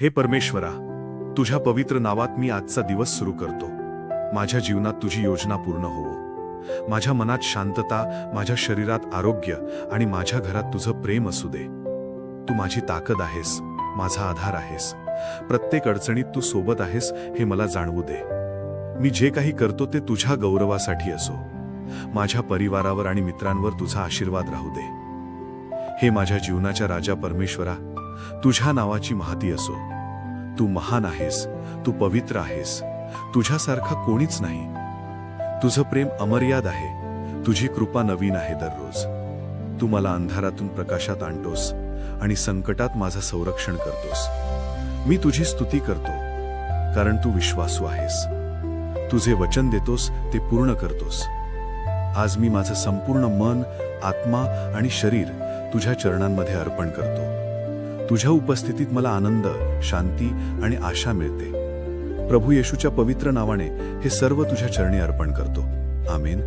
हे परमेश्वरा तुझ्या पवित्र नावात मी आजचा दिवस सुरू करतो. माझ्या जीवनात तुझी योजना पूर्ण होवो. माझ्या मनात शांतता माझ्या शरीरात आरोग्य आणि माझ्या घरात तुझं प्रेम असू दे. तू माझी ताकद आहेस माझा आधार आहेस. प्रत्येक अडचणीत तू सोबत आहेस हे मला जाणवू दे. मी जे काही करतो ते तुझ्या गौरवासाठी असो. माझ्या परिवारावर आणि मित्रांवर तुझा आशीर्वाद राहू दे. हे माझ्या जीवनाच्या राजा परमेश्वरा तुझ्या नावाची महती असो. तू महान आहेस तू पवित्र आहेस. तुझ्यासारखा कोणीच नाही. तुझं प्रेम अमर्याद आहे. तुझी कृपा नवीन आहे दररोज. तू मला अंधारातून प्रकाशात आणतोस आणि संकटात माझं संरक्षण करतोस. मी तुझी स्तुती करतो कारण तू विश्वासू आहेस. तुझे वचन देतोस ते पूर्ण करतोस. आज मी माझं संपूर्ण मन आत्मा आणि शरीर तुझ्या चरणांमध्ये अर्पण करतो. तुझ्या उपस्थितीत मला आनंद शांती आणि आशा मिळते. प्रभू येशूच्या पवित्र नावाने हे सर्व तुझ्या चरणी अर्पण करतो. आमेन.